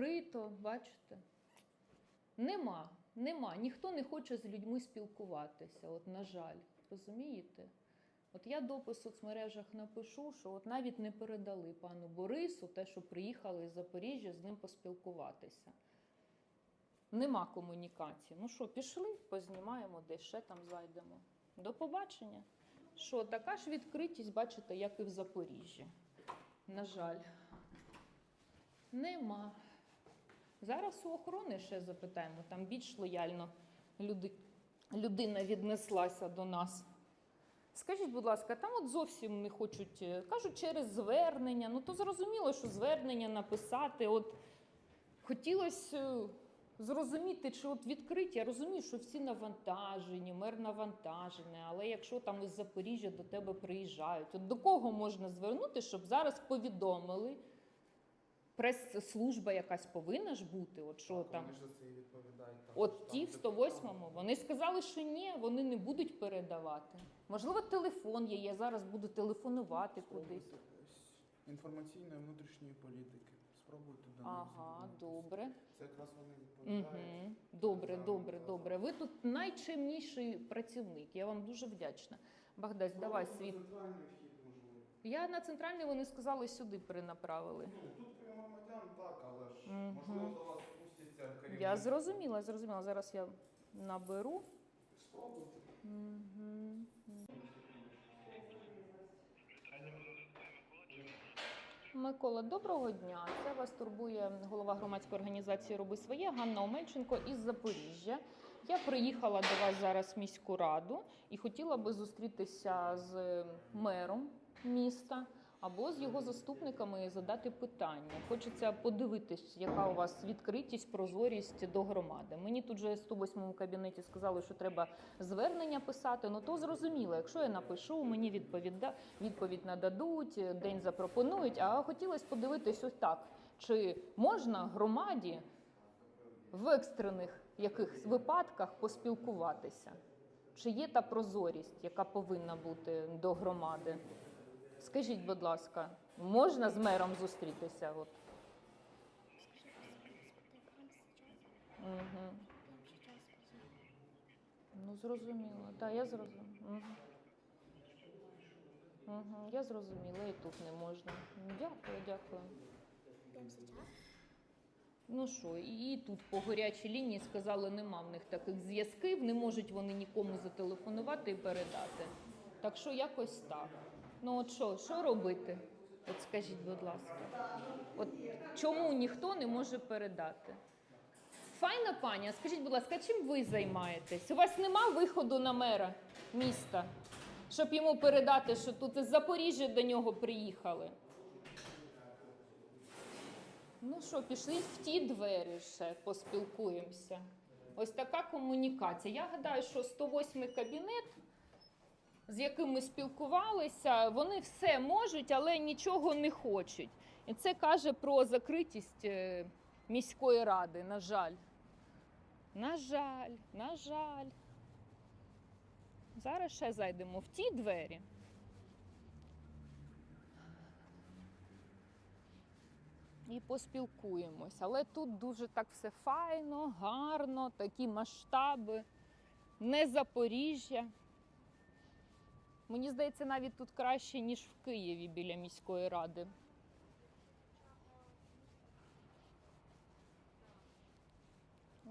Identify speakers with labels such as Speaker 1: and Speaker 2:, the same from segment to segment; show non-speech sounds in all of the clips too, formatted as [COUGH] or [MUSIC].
Speaker 1: відкрито, бачите? Нема, нема. Ніхто не хоче з людьми спілкуватися, от, на жаль, розумієте? От я допис в соцмережах напишу, що от навіть не передали пану Борису те, що приїхали з Запоріжжя з ним поспілкуватися. Нема комунікації. Ну що, пішли, познімаємо десь, ще там зайдемо. До побачення. Що, така ж відкритість, бачите, як і в Запоріжжі. На жаль. Нема. Зараз у охорони ще запитаємо, там більш лояльно люди, людина віднеслася до нас. Скажіть, будь ласка, там от зовсім не хочуть, е, кажуть, через звернення. Ну то зрозуміло, що звернення написати. От хотілося е, зрозуміти, чи от відкриті. Я розумію, що всі навантажені, мер навантажений, але якщо там із Запоріжжя до тебе приїжджають, от до кого можна звернути, щоб зараз повідомили? Прес-служба якась повинна ж бути, от що там.
Speaker 2: Вони ж за це і відповідають.
Speaker 1: От ті в
Speaker 2: там
Speaker 1: 108-му, вони сказали, що ні, вони не будуть передавати. Можливо, телефон є, я зараз буду телефонувати кудись.
Speaker 2: Інформаційної внутрішньої політики. Спробуйте до
Speaker 1: Ага, добре.
Speaker 2: Це якраз вони відповідають.
Speaker 1: Угу. Добре,
Speaker 2: за-
Speaker 1: добре,
Speaker 2: за-
Speaker 1: добре. Ви тут найчимніший працівник. Я вам дуже вдячна. Багдась, давай
Speaker 2: Спробуйте
Speaker 1: світ.
Speaker 2: центральний вхід, можливо.
Speaker 1: Я на центральний вони сказали сюди перенаправили.
Speaker 2: Ну, тут крім так, але ж
Speaker 1: Мгм.
Speaker 2: можливо до вас спустяться керівники.
Speaker 1: Я зрозуміла, зрозуміла. Зараз я наберу.
Speaker 2: Спробуйте.
Speaker 1: Угу. Микола, доброго дня. Це вас турбує голова громадської організації Роби своє Ганна Омельченко із Запоріжжя. Я приїхала до вас зараз в міську раду і хотіла би зустрітися з мером міста або з його заступниками задати питання. Хочеться подивитись, яка у вас відкритість, прозорість до громади. Мені тут же в 108 кабінеті сказали, що треба звернення писати. Ну то зрозуміло, якщо я напишу, мені відповіда... відповідь нададуть, день запропонують. А хотілося подивитись ось так: чи можна громаді в екстрених якихось випадках поспілкуватися? Чи є та прозорість, яка повинна бути до громади? Скажіть, будь ласка, можна з мером зустрітися? От. Угу. Ну, зрозуміло. Так, я зрозуміла. Угу. Угу. Я зрозуміла, і тут не можна. Дякую, дякую. Ну що, і тут по гарячій лінії сказали, нема в них таких зв'язків, не можуть вони нікому зателефонувати і передати. Так що якось так. Ну от що, що робити? От скажіть, будь ласка, от чому ніхто не може передати? Файна пані, а скажіть, будь ласка, чим ви займаєтесь? У вас нема виходу на мера міста, щоб йому передати, що тут із Запоріжжя до нього приїхали? Ну що, пішли в ті двері ще поспілкуємося. Ось така комунікація. Я гадаю, що 108 кабінет, з яким ми спілкувалися, вони все можуть, але нічого не хочуть. І це каже про закритість е, міської ради, на жаль. На жаль, на жаль. Зараз ще зайдемо в ті двері. і поспілкуємось. Але тут дуже так все файно, гарно, такі масштаби, не Запоріжжя. Мені здається, навіть тут краще, ніж в Києві біля міської ради.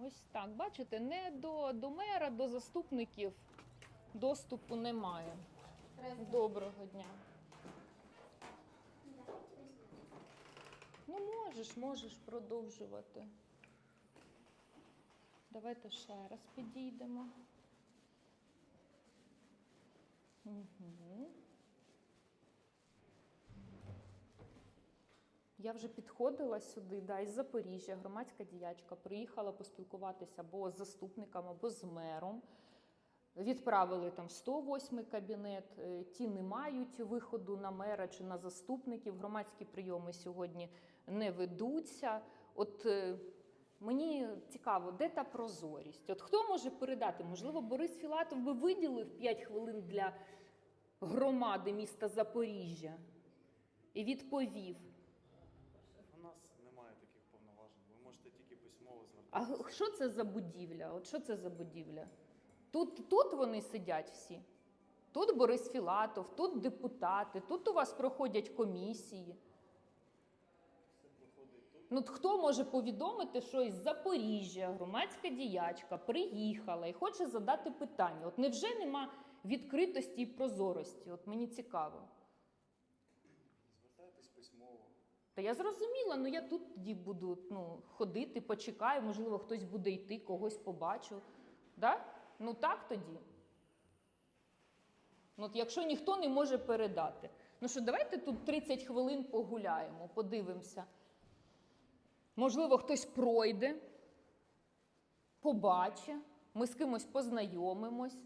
Speaker 1: Ось так, бачите, не до, до мера, до заступників доступу немає. Доброго дня. Ну, можеш, можеш продовжувати. Давайте ще раз підійдемо. Я вже підходила сюди, да, із Запоріжжя, громадська діячка, приїхала поспілкуватися або з заступником, або з мером. Відправили там 108 кабінет. Е, Ті не мають виходу на мера чи на заступників. Громадські прийоми сьогодні не ведуться. От е, мені цікаво, де та прозорість? От хто може передати? Можливо, Борис Філатов би виділив 5 хвилин для громади міста Запоріжжя і відповів.
Speaker 3: У нас немає таких повноважень. Ви можете тільки письмово
Speaker 1: А
Speaker 3: звертатися.
Speaker 1: г- що це за будівля? От що це за будівля? Тут, тут вони сидять всі. Тут Борис Філатов, тут депутати, тут у вас проходять комісії. Ну, хто може повідомити, що із Запоріжжя громадська діячка приїхала і хоче задати питання? От невже нема відкритості і прозорості? От мені цікаво.
Speaker 3: Звертайтесь письмово.
Speaker 1: Та я зрозуміла, ну я тут тоді буду ну, ходити, почекаю, можливо, хтось буде йти, когось побачу. Да? Ну так тоді. Ну, от якщо ніхто не може передати. Ну що, давайте тут 30 хвилин погуляємо, подивимося. Можливо, хтось пройде, побачить, ми з кимось познайомимось.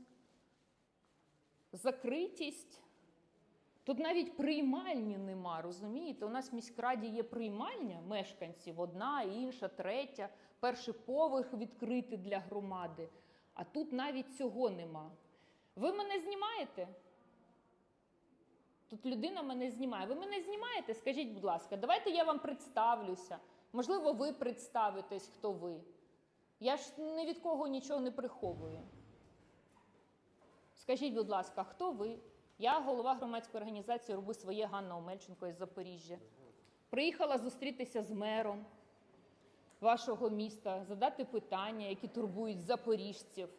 Speaker 1: Закритість. Тут навіть приймальні нема, розумієте? У нас в міськраді є приймальня мешканців, одна, інша, третя, перший поверх відкритий для громади. А тут навіть цього нема. Ви мене знімаєте? Тут людина мене знімає. Ви мене знімаєте? Скажіть, будь ласка, давайте я вам представлюся. Можливо, ви представитесь, хто ви. Я ж ні від кого нічого не приховую. Скажіть, будь ласка, хто ви? Я голова громадської організації роби своє Ганна Омельченко із Запоріжжя. Приїхала зустрітися з мером вашого міста, задати питання, які турбують запоріжців.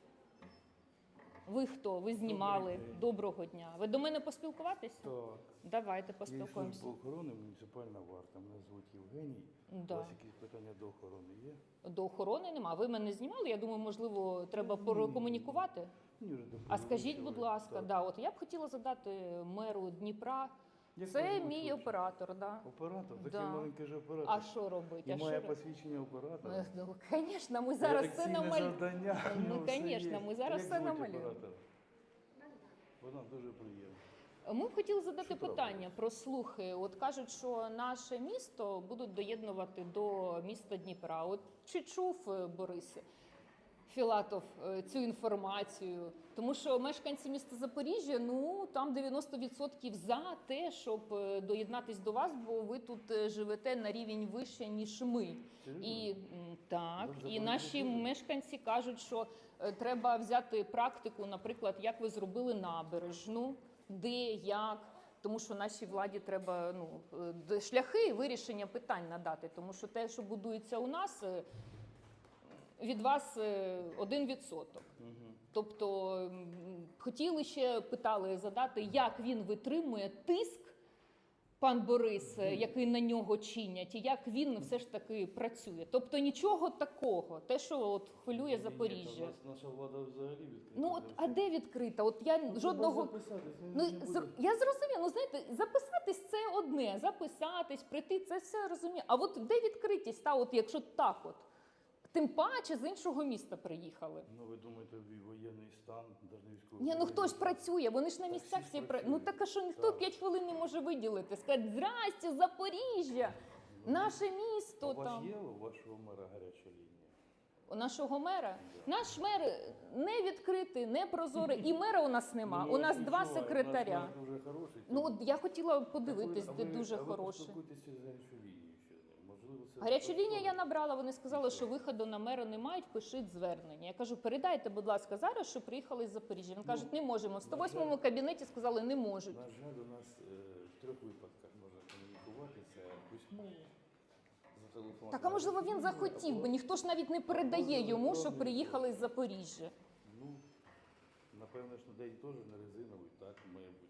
Speaker 1: Ви хто? Ви знімали?
Speaker 4: Добрий день.
Speaker 1: Доброго дня. Ви до мене поспілкуватися?
Speaker 4: Так.
Speaker 1: Давайте поспілкуємося.
Speaker 4: Я охорони, муніципальна варта. Мене звуть Євгеній. У вас якісь питання до охорони є?
Speaker 1: До охорони нема. Ви мене знімали. Я думаю, можливо, треба
Speaker 4: Ні.
Speaker 1: прокомунікувати.
Speaker 4: ні, вже
Speaker 1: А скажіть, будь ласка,
Speaker 4: так.
Speaker 1: да, от я б хотіла задати меру Дніпра.
Speaker 4: Як
Speaker 1: Це мій
Speaker 4: хлопче?
Speaker 1: оператор, да.
Speaker 4: Оператор? Такий
Speaker 1: Да.
Speaker 4: маленький ж оператор.
Speaker 1: А що робить?
Speaker 4: І
Speaker 1: А що
Speaker 4: має посвідчення оператора.
Speaker 1: Ну, звісно, ми зараз все
Speaker 4: Редакційне
Speaker 1: намалюємо.
Speaker 4: завдання. в
Speaker 1: Ну,
Speaker 4: нього все
Speaker 1: конечно,
Speaker 4: є.
Speaker 1: ми зараз
Speaker 4: Як звуть
Speaker 1: намалюємо.
Speaker 4: оператора? Вона дуже приємна.
Speaker 1: Ми б хотіли задати
Speaker 4: Що
Speaker 1: питання про слухи. От кажуть, що наше місто будуть доєднувати до міста Дніпра. От чи чув е, Борис Філатов е, цю інформацію? Тому що мешканці міста Запоріжжя, ну там 90% за те, щоб е, доєднатись до вас, бо ви тут е, живете на рівень вище ніж ми. І м, так, і наші мешканці кажуть, що е, треба взяти практику, наприклад, як ви зробили набережну, де, як. Тому що нашій владі треба ну, е, д- шляхи вирішення питань надати. Тому що те, що будується у нас, е, від вас е, один відсоток. Тобто хотіли ще питали задати, як він витримує тиск, пан Борис, е, який на нього чинять, і як він все ж таки працює. Тобто нічого такого, те, що от хвилює Запоріжжя.
Speaker 4: Наша влада взагалі відкрита.
Speaker 1: Ну от а де відкрита? От я
Speaker 4: Ну,
Speaker 1: жодного.
Speaker 4: ну,
Speaker 1: зр- я зрозуміла, ну знаєте, записатись це одне, записатись, прийти, це все розумію. А от де відкритість, та от якщо так от. Тим паче з іншого міста приїхали.
Speaker 4: Ну ви думаєте, воєнний стан, навіть військовий.
Speaker 1: Ні, ну хто ж працює? Вони ж на місцях
Speaker 4: всі ж.
Speaker 1: Ну так а що ніхто. 5 хвилин не може виділити? Сказати, здрасте, Запоріжжя, наше місто
Speaker 4: У вас
Speaker 1: там.
Speaker 4: є у вашого мера гаряча лінія?
Speaker 1: У нашого мера. Наш мер не відкритий, не прозорий, і мера у нас нема.
Speaker 4: Ну,
Speaker 1: У нас два
Speaker 4: відчуваємо,
Speaker 1: секретаря.
Speaker 4: У нас мер дуже хороший.
Speaker 1: Ну от я хотіла подивитись,
Speaker 4: ви-
Speaker 1: де дуже
Speaker 4: а ви
Speaker 1: хороший.
Speaker 4: поспілкуйтеся з гарячою лінією ще з ним. Можливо, це
Speaker 1: Гарячу лінію я набрала. Вони сказали, що виходу на мера не мають, пишіть звернення. Я кажу, передайте, будь ласка, зараз, що приїхали з Запоріжжя. Він
Speaker 4: Ну,
Speaker 1: кажуть, не можемо. В
Speaker 4: на
Speaker 1: 108
Speaker 4: жаль.
Speaker 1: кабінеті сказали, не можуть.
Speaker 4: На жаль, у нас е, в трьох випадках можна комунікувати. Це письмово, зателефонувати.
Speaker 1: Так, а можливо, він захотів би. Ніхто ж навіть не передає йому, що приїхали з Запоріжжя.
Speaker 4: Ну, напевно, що день теж не резиновий, так, має бути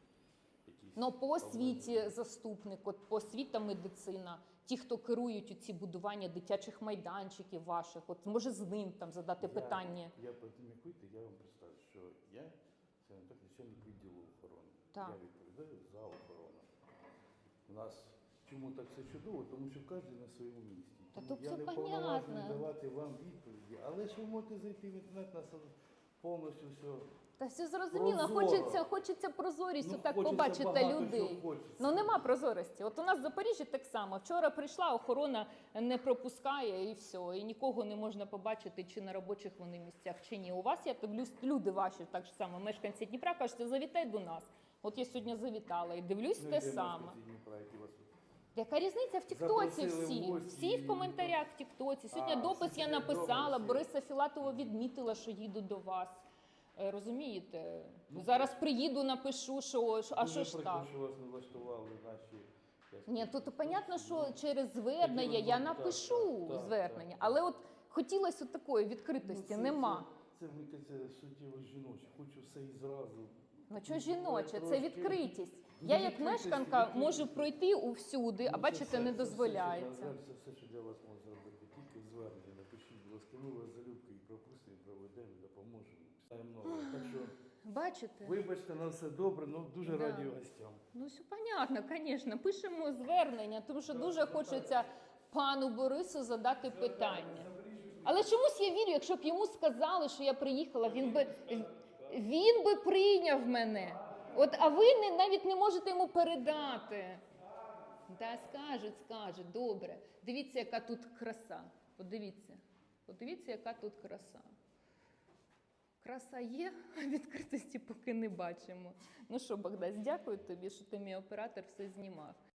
Speaker 4: якісь...
Speaker 1: Ну по освіті заступник, от по освіта медицина, ті, хто керують у ці будування дитячих майданчиків ваших, от може з ним там задати
Speaker 4: Я-
Speaker 1: питання.
Speaker 4: Я потімікуйте, я вам представлю, що я це так начальник відділу охорони.
Speaker 1: Так.
Speaker 4: Я відповідаю за охорону. У нас чому так все чудово? Тому що кожен на своєму місці.
Speaker 1: Та
Speaker 4: Тому
Speaker 1: тут
Speaker 4: я
Speaker 1: все
Speaker 4: не
Speaker 1: понятно.
Speaker 4: давати вам відповіді, але ж ви можете зайти в інтернет на повністю все.
Speaker 1: Та все зрозуміло,
Speaker 4: Прозоро.
Speaker 1: хочеться, хочеться прозорістю
Speaker 4: Ну,
Speaker 1: так
Speaker 4: хочеться
Speaker 1: побачити
Speaker 4: багато
Speaker 1: людей.
Speaker 4: чого хочеться.
Speaker 1: Ну нема прозорості. От у нас в Запоріжжі так само. Вчора прийшла, охорона не пропускає і все. І нікого не можна побачити, чи на робочих вони місцях, чи ні. У вас я дивлюсь, люди ваші так само, мешканці Дніпра, кажуть, завітай до нас. От я сьогодні завітала і дивлюсь
Speaker 4: Ну,
Speaker 1: те
Speaker 4: де
Speaker 1: саме.
Speaker 4: мешканці Дніпра, які вас тут
Speaker 1: Яка різниця в Тіктоці
Speaker 4: Запросили
Speaker 1: всі?
Speaker 4: в гості
Speaker 1: Всі в
Speaker 4: і-
Speaker 1: коментарях в Тіктоці. Сьогодні
Speaker 4: А,
Speaker 1: допис
Speaker 4: всі
Speaker 1: я написала. Бориса Філатова відмітила, що їду до вас. Е, Розумієте?
Speaker 4: Ну,
Speaker 1: Зараз приїду, напишу, що що- а що ж так?
Speaker 4: що вас не влаштували наші.
Speaker 1: Ні,
Speaker 4: сказати,
Speaker 1: тут понятно, що
Speaker 4: ну,
Speaker 1: через звернення я напишу
Speaker 4: так, так,
Speaker 1: звернення,
Speaker 4: так.
Speaker 1: але от хотілося от такої
Speaker 4: ну,
Speaker 1: відкритості,
Speaker 4: це-
Speaker 1: нема.
Speaker 4: Це, це мені кажеться, суттєво жіноче. Хочу все і зразу.
Speaker 1: Ну що
Speaker 4: Ну,
Speaker 1: жіноче, це
Speaker 4: трошки-
Speaker 1: відкритість.
Speaker 4: Ну,
Speaker 1: Я як
Speaker 4: відкритість,
Speaker 1: мешканка
Speaker 4: відкритість.
Speaker 1: можу пройти увсюди, а
Speaker 4: Ну, це
Speaker 1: бачите, не
Speaker 4: це все, що,
Speaker 1: дозволяється.
Speaker 4: Це все, що для вас можна зробити. Тільки звернення. Напишіть, будь ласка, ми вас залюбки і пропустимо, проведемо, допоможемо. Так що, [SIGHS]
Speaker 1: Бачите?
Speaker 4: вибачте, на все добре, ну дуже
Speaker 1: Да.
Speaker 4: раді гостям.
Speaker 1: Ну, все понятно, звісно. Пишемо звернення, тому що дуже хочеться пану Борису задати питання. Але чомусь я вірю, якщо б йому сказали, що я приїхала, він би він би прийняв мене. От, а ви не, навіть не можете йому передати. Да, скажуть, скажуть, добре. Дивіться, яка тут краса. Подивіться. Подивіться, яка тут краса. Краса є, а відкритості поки не бачимо. Ну що, Богдас, дякую тобі, що ти мій оператор все знімав.